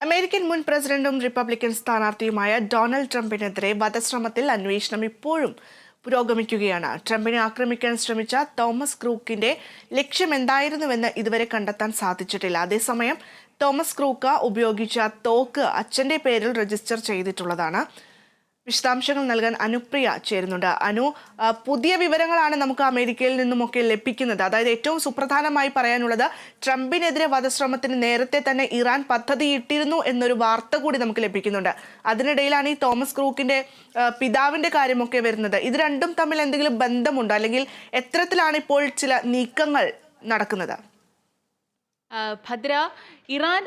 American മുൻ പ്രസിഡന്റും Republican സ്ഥാനാർത്ഥിയുമായ Donald ട്രംപിനെതിരെ വധശ്രമത്തിൽ അന്വേഷണം ഇപ്പോഴും പുരോഗമിക്കുകയാണ്. ട്രംപിനെ ആക്രമിക്കാൻ ശ്രമിച്ച തോമസ് ക്രൂക്കിന്റെ ലക്ഷ്യം എന്തായിരുന്നുവെന്ന് ഇതുവരെ കണ്ടെത്താൻ സാധിച്ചിട്ടില്ല. അതേസമയം തോമസ് ക്രൂക്ക ഉപയോഗിച്ച തോക്ക് അച്ഛന്റെ പേരിൽ രജിസ്റ്റർ ചെയ്തിട്ടുള്ളതാണ്. വിശദാംശങ്ങൾ നൽകാൻ അനുപ്രിയ ചേരുന്നുണ്ട്. അനു പുതിയ വിവരങ്ങളാണ് നമുക്ക് അമേരിക്കയിൽ നിന്നുമൊക്കെ ലഭിക്കുന്നത്. അതായത് ഏറ്റവും സുപ്രധാനമായി പറയാനുള്ളത് ട്രംപിനെതിരെ വധശ്രമത്തിന് നേരത്തെ തന്നെ ഇറാൻ പദ്ധതിയിട്ടിരുന്നു എന്നൊരു വാർത്ത കൂടി നമുക്ക് ലഭിക്കുന്നുണ്ട്. അതിനിടയിലാണ് ഈ തോമസ് ക്രൂക്കിന്റെ പിതാവിന്റെ കാര്യമൊക്കെ വരുന്നത്. ഇത് രണ്ടും തമ്മിൽ എന്തെങ്കിലും ബന്ധമുണ്ടോ? അല്ലെങ്കിൽ എത്തരത്തിലാണ് ഇപ്പോൾ ചില നീക്കങ്ങൾ നടക്കുന്നത്? ഭദ്ര ഇറാൻ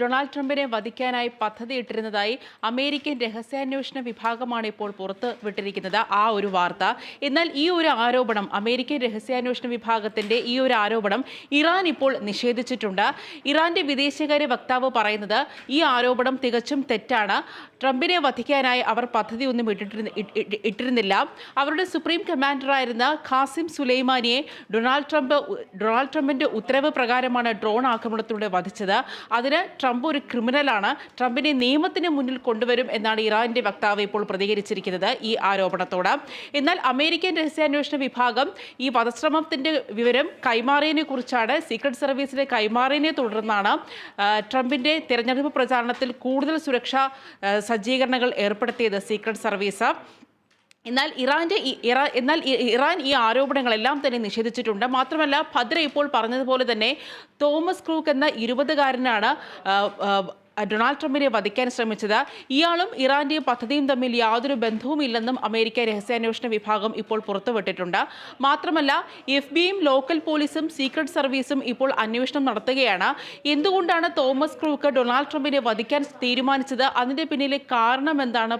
ഡൊണാൾഡ് ട്രംപിനെ വധിക്കാനായി പദ്ധതിയിട്ടിരുന്നതായി അമേരിക്കൻ രഹസ്യാന്വേഷണ വിഭാഗമാണ് ഇപ്പോൾ പുറത്ത് വിട്ടിരിക്കുന്നത്. ആ ഒരു വാർത്ത. എന്നാൽ ഈ ഒരു ആരോപണം അമേരിക്കൻ രഹസ്യാന്വേഷണ വിഭാഗത്തിന്റെ ഈ ഒരു ആരോപണം ഇറാൻ ഇപ്പോൾ നിഷേധിച്ചിട്ടുണ്ട്. ഇറാന്റെ വിദേശകാര്യ വക്താവ് പറയുന്നത് ഈ ആരോപണം തികച്ചും തെറ്റാണ്. ട്രംപിനെ വധിക്കാനായി അവർ പദ്ധതിയൊന്നും ഇട്ടിട്ടിരുന്ന ഇ- ഇ- ഇട്ടിരുന്നില്ല. അവരുടെ സുപ്രീം കമാൻഡറായിരുന്ന ഖാസിം സുലൈമാനിയെ ഡൊണാൾഡ് ട്രംപ് ഡൊണാൾഡ് ട്രംപിന്റെ ഉത്തരവ് പ്രകാരമാണ് ഡ്രോൺ ആക്രമണത്തിലൂടെ വധിച്ചത്. അതിന് ട്രംപ് ഒരു ക്രിമിനലാണ്. ട്രംപിനെ നിയമത്തിന് മുന്നിൽ കൊണ്ടുവരും എന്നാണ് ഇറാന്റെ വക്താവ് ഇപ്പോൾ പ്രതികരിച്ചിരിക്കുന്നത് ഈ ആരോപണത്തോട്. എന്നാൽ അമേരിക്കൻ രഹസ്യാന്വേഷണ വിഭാഗം ഈ വധശ്രമത്തിന്റെ വിവരം കൈമാറിയതിനെ കുറിച്ചാണ് സീക്രട്ട് സർവീസിലെ കൈമാറിയതിനെ തുടർന്നാണ് ട്രംപിന്റെ തെരഞ്ഞെടുപ്പ് പ്രചാരണത്തിൽ കൂടുതൽ സുരക്ഷാ സജ്ജീകരണങ്ങൾ ഏർപ്പെടുത്തിയത് സീക്രട്ട് സർവീസ്. എന്നാൽ ഇറാന്റെ എന്നാൽ ഇറാൻ ഈ ആരോപണങ്ങളെല്ലാം തന്നെ നിഷേധിച്ചിട്ടുണ്ട്. മാത്രമല്ല ഭദ്ര ഇപ്പോൾ പറഞ്ഞതുപോലെ തന്നെ തോമസ് ക്രൂക്ക് എന്ന ഇരുപതുകാരനാണ് ഡൊണാൾഡ് ട്രംപിനെ വധിക്കാൻ ശ്രമിച്ചത് ഇയാളും ഇറാന്റെയും പദ്ധതിയും തമ്മിൽ യാതൊരു ബന്ധവുമില്ലെന്നും അമേരിക്ക രഹസ്യാന്വേഷണ വിഭാഗം ഇപ്പോൾ പുറത്തുവിട്ടിട്ടുണ്ട്. മാത്രമല്ല എഫ് ബിയും ലോക്കൽ പോലീസും സീക്രട്ട് സർവീസും ഇപ്പോൾ അന്വേഷണം നടത്തുകയാണ്. എന്തുകൊണ്ടാണ് തോമസ് ക്രൂക്ക് ഡൊണാൾഡ് ട്രംപിനെ വധിക്കാൻ തീരുമാനിച്ചത്? അതിന്റെ പിന്നിലെ കാരണം എന്താണ്?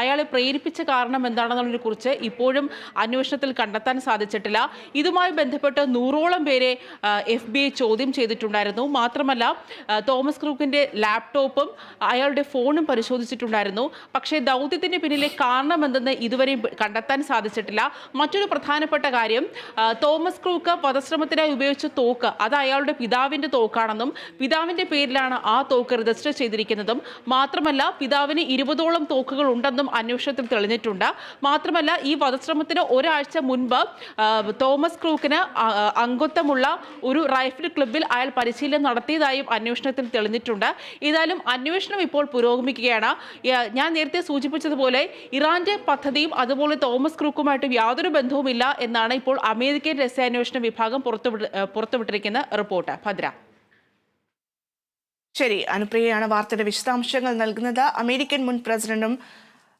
അയാളെ പ്രേരിപ്പിച്ച കാരണം എന്താണെന്നതിനെ കുറിച്ച് ഇപ്പോഴും അന്വേഷണത്തിൽ കണ്ടെത്താൻ സാധിച്ചിട്ടില്ല. ഇതുമായി ബന്ധപ്പെട്ട് നൂറോളം പേരെ എഫ് ചോദ്യം ചെയ്തിട്ടുണ്ടായിരുന്നു. മാത്രമല്ല തോമസ് ക്രൂക്കിന്റെ ലാപ്ടോപ്പും അയാളുടെ ഫോണും പരിശോധിച്ചിട്ടുണ്ടായിരുന്നു. പക്ഷേ ദൗത്യത്തിന് പിന്നിലെ കാരണം എന്തെന്ന് ഇതുവരെയും കണ്ടെത്താൻ സാധിച്ചിട്ടില്ല. മറ്റൊരു പ്രധാനപ്പെട്ട കാര്യം തോമസ് ക്രൂക്ക് വധശ്രമത്തിനായി ഉപയോഗിച്ച തോക്ക് അത് അയാളുടെ പിതാവിന്റെ തോക്കാണെന്നും പിതാവിന്റെ പേരിലാണ് ആ തോക്ക് രജിസ്റ്റർ ചെയ്തിരിക്കുന്നതും. മാത്രമല്ല പിതാവിന് ഇരുപതോളം തോക്കുകൾ ഉണ്ടെന്നും അന്വേഷണത്തിൽ തെളിഞ്ഞിട്ടുണ്ട്. മാത്രമല്ല ഈ വധശ്രമത്തിന് ഒരാഴ്ച മുൻപ് തോമസ് ക്രൂക്കിന് അംഗത്വമുള്ള ഒരു റൈഫിൾ ക്ലബിൽ അയാൾ പരിശീലനം നടത്തിയതായും അന്വേഷണത്തിൽ തെളിഞ്ഞിട്ടുണ്ട്. ഏതായാലും അന്വേഷണം ഇപ്പോൾ പുരോഗമിക്കുകയാണ്. ഞാൻ നേരത്തെ സൂചിപ്പിച്ചതുപോലെ ഇറാന്റെ പദ്ധതിയും അതുപോലെ തോമസ് ക്രൂക്കുമായിട്ടും യാതൊരു ബന്ധവുമില്ല എന്നാണ് ഇപ്പോൾ അമേരിക്കൻ രഹസ്യാന്വേഷണ വിഭാഗം പുറത്തുവിട്ട് പുറത്തുവിട്ടിരിക്കുന്ന റിപ്പോർട്ട്. ഭദ്ര. ശരി അനുപ്രിയയാണ് വാർത്തയുടെ വിശദാംശങ്ങൾ നൽകുന്നത്. അമേരിക്കൻ മുൻ പ്രസിഡന്റും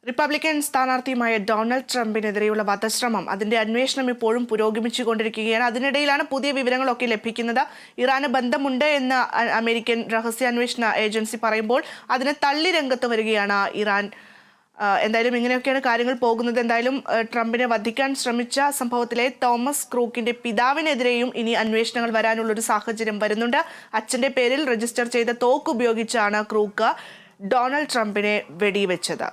റിപ്പബ്ലിക്കൻ സ്ഥാനാർത്ഥിയുമായ ഡൊണാൾഡ് ട്രംപിനെതിരെയുള്ള വധശ്രമം അതിന്റെ അന്വേഷണം ഇപ്പോഴും പുരോഗമിച്ചുകൊണ്ടിരിക്കുകയാണ് അതിനിടയിലാണ് പുതിയ വിവരങ്ങളൊക്കെ ലഭിക്കുന്നത്. ഇറാന് ബന്ധമുണ്ട് എന്ന് അമേരിക്കൻ രഹസ്യാന്വേഷണ ഏജൻസി പറയുമ്പോൾ അതിനെ തള്ളി രംഗത്ത് വരികയാണ് ഇറാൻ. എന്തായാലും ഇങ്ങനെയൊക്കെയാണ് കാര്യങ്ങൾ പോകുന്നത്. എന്തായാലും ട്രംപിനെ വധിക്കാൻ ശ്രമിച്ച സംഭവത്തിലെ തോമസ് ക്രൂക്കിന്റെ പിതാവിനെതിരെയും ഇനി അന്വേഷണങ്ങൾ വരാനുള്ളൊരു സാഹചര്യം വരുന്നുണ്ട്. അച്ഛന്റെ പേരിൽ രജിസ്റ്റർ ചെയ്ത തോക്ക് ഉപയോഗിച്ചാണ് ക്രൂക്ക് ഡൊണാൾഡ് ട്രംപിനെ വെടിവെച്ചത്.